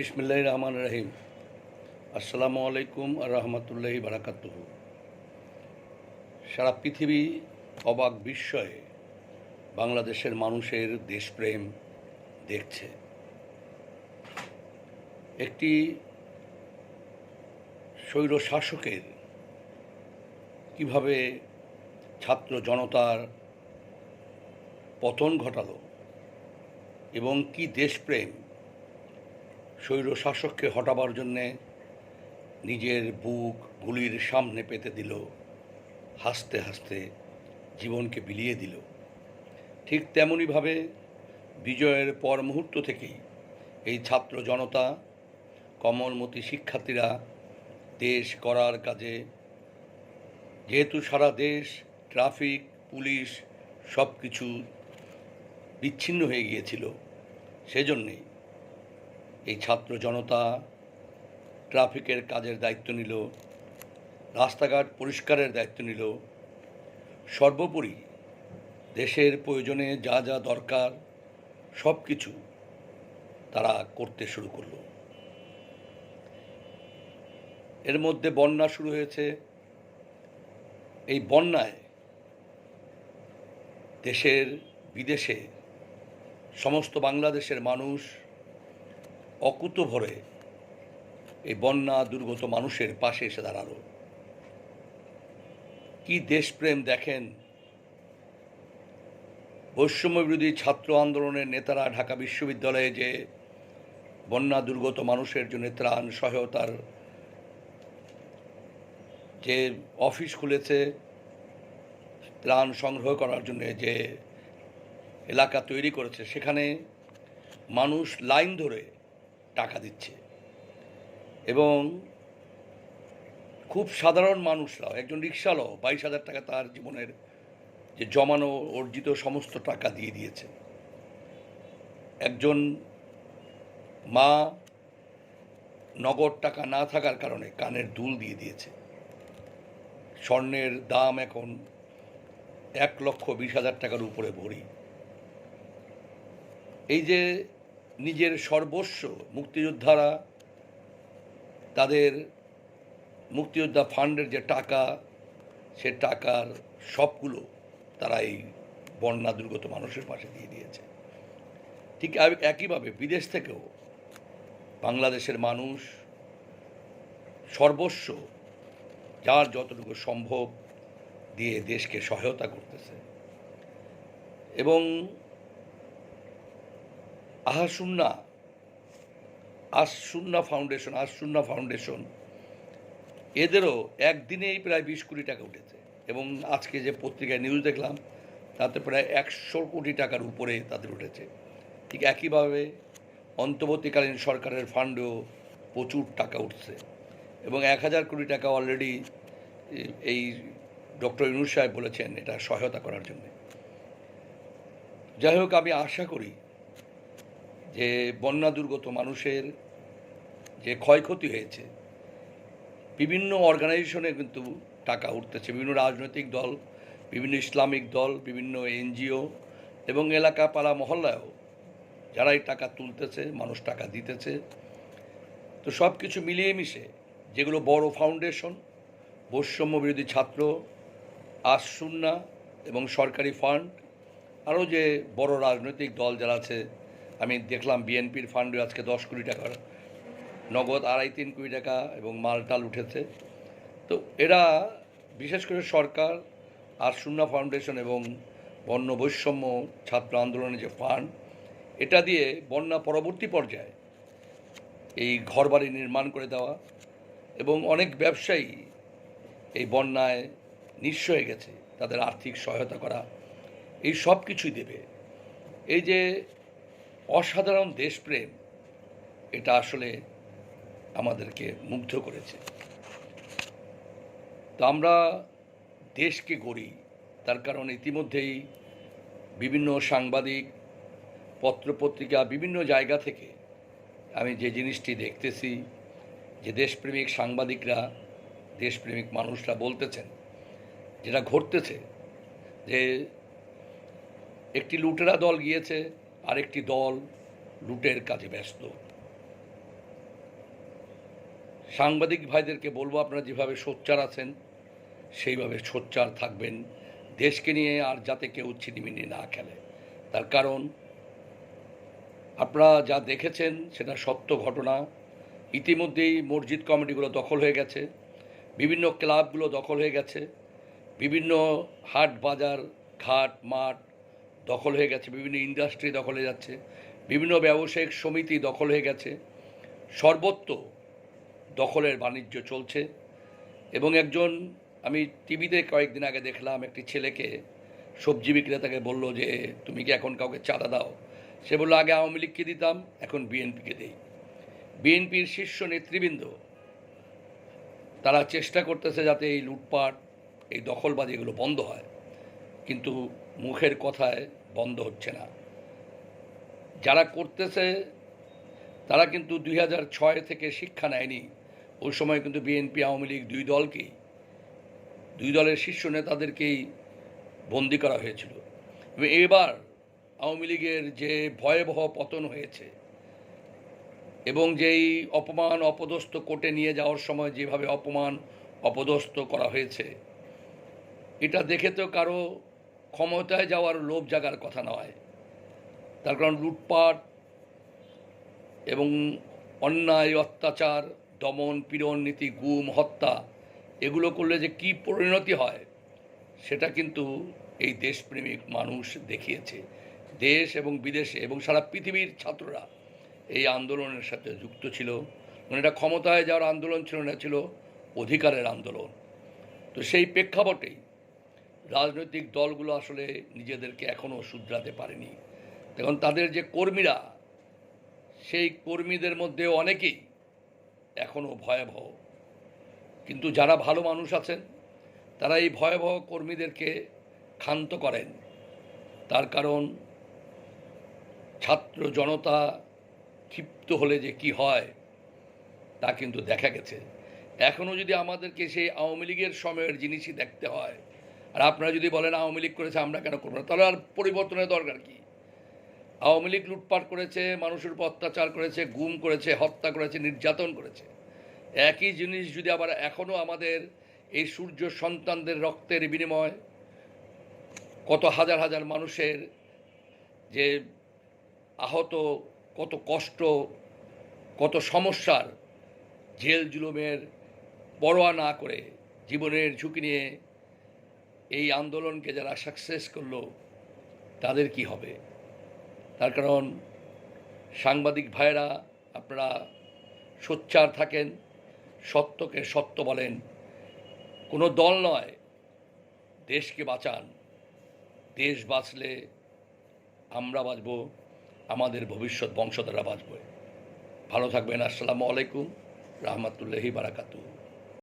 বিসমিল্লাহ রহমান রহিম আসসালামু আলাইকুম আর রহমতুল্লাহি বারাকাতুহ। সারা পৃথিবী অবাক বিস্ময়ে বাংলাদেশের মানুষের দেশপ্রেম দেখছে। একটি স্বৈর শাসকের কীভাবে ছাত্র জনতার পতন ঘটালো এবং কি দেশপ্রেম স্বৈর শাসককে হটাবার জন্যে নিজের বুক গুলির সামনে পেতে দিল, হাসতে হাসতে জীবনকে বিলিয়ে দিল। ঠিক তেমনইভাবে বিজয়ের পর মুহূর্ত থেকেই এই ছাত্র জনতা, কমলমতি শিক্ষার্থীরা দেশ করার কাজে, যেহেতু সারা দেশ, ট্রাফিক, পুলিশ সব কিছু বিচ্ছিন্ন হয়ে গিয়েছিল, সেজন্যেই এই ছাত্র জনতা ট্রাফিকের কাজের দায়িত্ব নিল, রাস্তাঘাট পরিষ্কারের দায়িত্ব নিল। সর্বোপরি দেশের প্রয়োজনে যা যা দরকার সব কিছু তারা করতে শুরু করল। এর মধ্যে বন্যা শুরু হয়েছে। এই বন্যায় দেশের বিদেশে সমস্ত বাংলাদেশের মানুষ অকুত ভরে এই বন্যা দুর্গত মানুষের পাশে এসে দাঁড়াল। কি দেশপ্রেম দেখেন? বৈষম্য বিরোধী ছাত্র আন্দোলনের নেতারা ঢাকা বিশ্ববিদ্যালয়ে যে বন্যা দুর্গত মানুষের জন্য ত্রাণ সহায়তার যে অফিস খুলেছে, ত্রাণ সংগ্রহ করার জন্য যে এলাকা তৈরি করেছে, সেখানে মানুষ লাইন ধরে টাকা দিচ্ছে। এবং খুব সাধারণ মানুষরাও, একজন রিক্সালাও বাইশ হাজার টাকা তার জীবনের যে জমানো, অর্জিত সমস্ত টাকা দিয়ে দিয়েছে। একজন মা নগদ টাকা না থাকার কারণে কানের দুল দিয়ে দিয়েছে। স্বর্ণের দাম এখন এক লক্ষ বিশ হাজার টাকার উপরে ভরি। এই যে নিজের সর্বস্ব মুক্তিযোদ্ধারা, তাদের মুক্তিযোদ্ধা ফান্ডের যে টাকা, সে টাকার সবগুলো তারা এই বন্যা দুর্গত মানুষের পাশে দিয়ে দিয়েছে। ঠিক এক- একইভাবে বিদেশ থেকেও বাংলাদেশের মানুষ সর্বস্ব, যার যতটুকু সম্ভব দিয়ে দেশকে সহায়তা করতেছে। এবং আহাসুন্না আসুন্না ফাউন্ডেশন আসুন্না ফাউন্ডেশন, এদেরও একদিনেই প্রায় বিশ কোটি টাকা উঠেছে। এবং আজকে যে পত্রিকায় নিউজ দেখলাম, তাতে প্রায় একশো কোটি টাকার উপরে তাদের উঠেছে। ঠিক একইভাবে অন্তর্বর্তীকালীন সরকারের ফান্ডেও প্রচুর টাকা উঠছে। এবং এক হাজার কোটি টাকা অলরেডি এই ডক্টর ইনুস সাহেব বলেছেন এটা সহায়তা করার জন্য। যাই হোক, আমি আশা করি যে বন্যা দুর্গত মানুষের যে ক্ষয়ক্ষতি হয়েছে, বিভিন্ন অর্গানাইজেশনে কিন্তু টাকা উঠতেছে। বিভিন্ন রাজনৈতিক দল, বিভিন্ন ইসলামিক দল, বিভিন্ন এনজিও এবং এলাকা পাড়া মহল্লায়ও যারা এই টাকা তুলতেছে, মানুষ টাকা দিতেছে। তো সব কিছু মিলিয়ে মিশে যেগুলো বড় ফাউন্ডেশন বৈষম্য বিরোধী ছাত্র আশুন্না এবং সরকারি ফান্ড আরও যে বড় রাজনৈতিক দল যারা আছে আমি দেখলাম বিএনপির ফান্ডে আজকে দশ কোটি টাকার নগদ, আড়াই, তিন কোটি টাকা এবং মালটাল উঠেছে। তো এরা বিশেষ করে সরকার আর শূন্য ফাউন্ডেশন এবং বন্য বৈষম্য ছাত্র আন্দোলনের যে ফান্ড, এটা দিয়ে বন্যা পরবর্তী পর্যায়ে এই ঘরবাড়ি নির্মাণ করে দেওয়া এবং অনেক ব্যবসায়ী এই বন্যায় নিঃস্ব হয়ে গেছে। তাদের আর্থিক সহায়তা করা, এই সব কিছুই দেবে। এই যে অসাধারণ দেশপ্রেম এটা আসলে আমাদেরকে মুগ্ধ করেছে। তো আমরা দেশকে গড়ি, তার কারণ ইতিমধ্যেই বিভিন্ন সাংবাদিক, পত্রপত্রিকা বিভিন্ন জায়গা থেকে আমি যে জিনিসটি দেখতেছি, যে দেশপ্রেমিক সাংবাদিকরা, দেশপ্রেমিক মানুষরা বলতেছেন, যেটা ঘটতেছে যে একটি লুটেরা দল গিয়েছে আরেকটি দল লুটের কাজে ব্যস্ত। সাংবাদিক ভাইদেরকে বলব, আপনারা যেভাবে সোচ্চার আছেন, সেইভাবে সোচ্চার থাকবেন। দেশকে নিয়ে আর যাতে কেউ ছিনিমিনি না খেলে। তার কারণ, আপনারা যা দেখেছেন, সেটা সত্য ঘটনা। ইতিমধ্যেই মসজিদ কমিটিগুলো দখল হয়ে গেছে, বিভিন্ন ক্লাবগুলো দখল হয়ে গেছে, বিভিন্ন হাট বাজার, ঘাট, মাঠ দখল হয়ে গেছে, বিভিন্ন ইন্ডাস্ট্রি দখল হয়ে যাচ্ছে, বিভিন্ন ব্যবসায়িক সমিতি দখল হয়ে গেছে, সর্বত্র দখলের বাণিজ্য চলছে। এবং একজন, আমি টিভিতে কয়েকদিন আগে দেখলাম একটি ছেলেকে, সবজি বিক্রেতাকে বলল যে, তুমি কি এখন কাউকে চাঁদা দাও? সে বলল, আগে আওয়ামী লীগকে দিতাম, এখন বিএনপিকে দিই। বিএনপির শীর্ষ নেতৃবৃন্দ, তারা চেষ্টা করতেছে যাতে এই লুটপাট, এই দখলবাজি এগুলো বন্ধ হয়। কিন্তু মুখের কথায় বন্ধ হচ্ছে না। যারা করতেছে, তারা কিন্তু দুই ছয় থেকে শিক্ষা নেয়নি। ওই সময় কিন্তু বিএনপি, আওয়ামী লীগ দুই দলকেই, দুই দলের শীর্ষ নেতাদেরকেই বন্দি করা হয়েছিল। এবং এবার আওয়ামী লীগের যে ভয়াবহ পতন হয়েছে এবং যেই অপমান, অপদস্থ কোর্টে নিয়ে যাওয়ার সময় যেভাবে অপমান, অপদস্থ করা হয়েছে, এটা দেখে তো কারও ক্ষমতায় যাওয়ার লোভ জাগার কথা নয়। তার কারণ লুটপাট এবং অন্যায়, অত্যাচার, দমন, পীড়ন, নীতি, গুম, হত্যা, এগুলো করলে যে কি পরিণতি হয়, সেটা কিন্তু এই দেশপ্রেমিক মানুষ দেখিয়েছে। দেশ এবং বিদেশে এবং সারা পৃথিবীর ছাত্ররা এই আন্দোলনের সাথে যুক্ত ছিল। মানে এটা ক্ষমতায় যাওয়ার আন্দোলন ছিল না, ছিল অধিকারের আন্দোলন। তো সেই প্রেক্ষাপটেই রাজনৈতিক দলগুলো আসলে নিজেদেরকে এখনও শুধরাতে পারেনি। তখন তাদের যে কর্মীরা, সেই কর্মীদের মধ্যে অনেকেই এখনও ভয়াবহ। কিন্তু যারা ভালো মানুষ আছেন, তারা এই ভয়াবহ কর্মীদেরকে ক্ষান্ত করেন। তার কারণ, ছাত্র জনতা ক্ষিপ্ত হলে যে কি হয়, তা কিন্তু দেখা গেছে। এখনও যদি আমাদেরকে সেই আওয়ামী লীগের সময়ের জিনিসই দেখতে হয় আর আপনারা যদি বলেন আওয়ামী লীগ করেছে, আমরা কেন করব না? তাহলে আর পরিবর্তনের দরকার কি? আওয়ামী লীগ লুটপাট করেছে, মানুষের উপর অত্যাচার করেছে, গুম করেছে, হত্যা করেছে, নির্যাতন করেছে। একই জিনিস যদি আবার এখনও আমাদের এই সূর্য সন্তানদের রক্তের বিনিময় কত হাজার হাজার মানুষের যে আহত, কত কষ্ট, কত সমস্যার, জেল জুলুমের পরোয়া না করে জীবনের ঝুঁকি নিয়ে এই আন্দোলনকে যারা সাকসেস করল, তাদের কি হবে? তার কারণ, সাংবাদিক ভাইয়েরা, আপনারা সোচ্চার থাকেন, সত্যকে সত্য বলেন। কোনো দল নয়, দেশকে বাঁচান। দেশ বাঁচলে আমরা বাঁচব, আমাদের ভবিষ্যৎ বংশধররা বাঁচবে। ভালো থাকবেন, আসসালামু আলাইকুম, রহমতুল্লাহি বারাকাতু